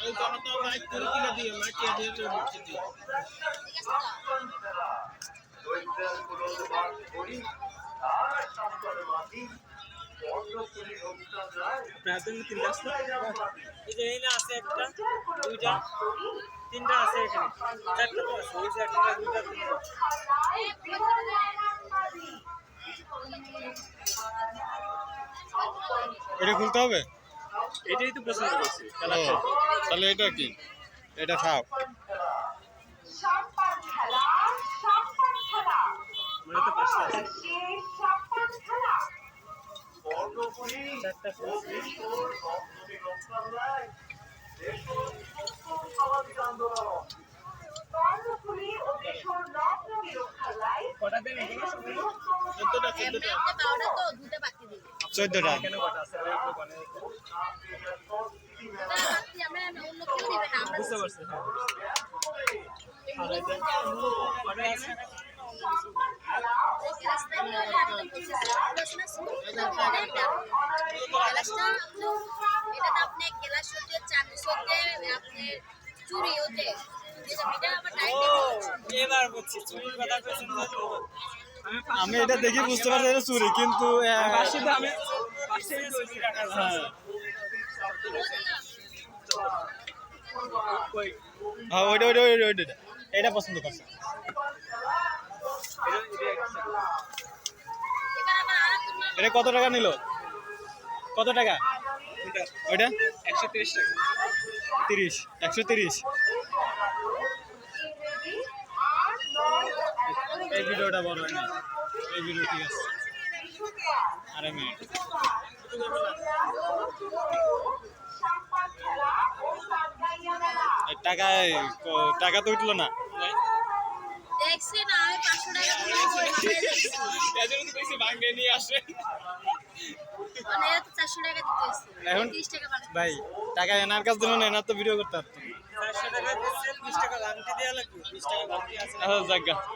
আমি তো আমার তো মাইক করে দিয়ে দিয়ে প্রাথমিক তিনটা আসলো এই যে আছে একটা দুইটা তিনটা আছে এখানে। চারটা তো আছে ওই যে একটা দুইটা তিনটা এটা খুলতে হবে? এটাই তো পছন্দ করছি তাহলে এটা কি? এটা খাও। সবাই চোদ্দটা বুঝতে পারছি আমি এটা দেখি বুঝতে পারছি এটা চুরি কিন্তু হ্যাঁ ওইটা ওইটা ওইটা। এটা পছন্দ এটা কত টাকা নিল? কত টাকা? ওইটা? একশো তিরিশ টাকা। তিরিশ একশো তিরিশ। এই ভিডিওটা বড় হয় না এই ভিডিও ঠিক আছে। আরে মিনিট টাকায় টাকা তো উঠল না। দেখছি না আমি পাঁচশো টাকা দিয়েছি ভাঙ্গে নিয়ে আসে। মানে এরা চারশো টাকা দিতে এখন টাকা ভাই টাকা এনার কাছ ধরুন এনার তো ভিডিও করতে পারতো। চারশো টাকা দিচ্ছেন বিশ টাকা ভাঙতি দেওয়া লাগবে বিশ টাকা ভাঙতি আছে। জায়গা।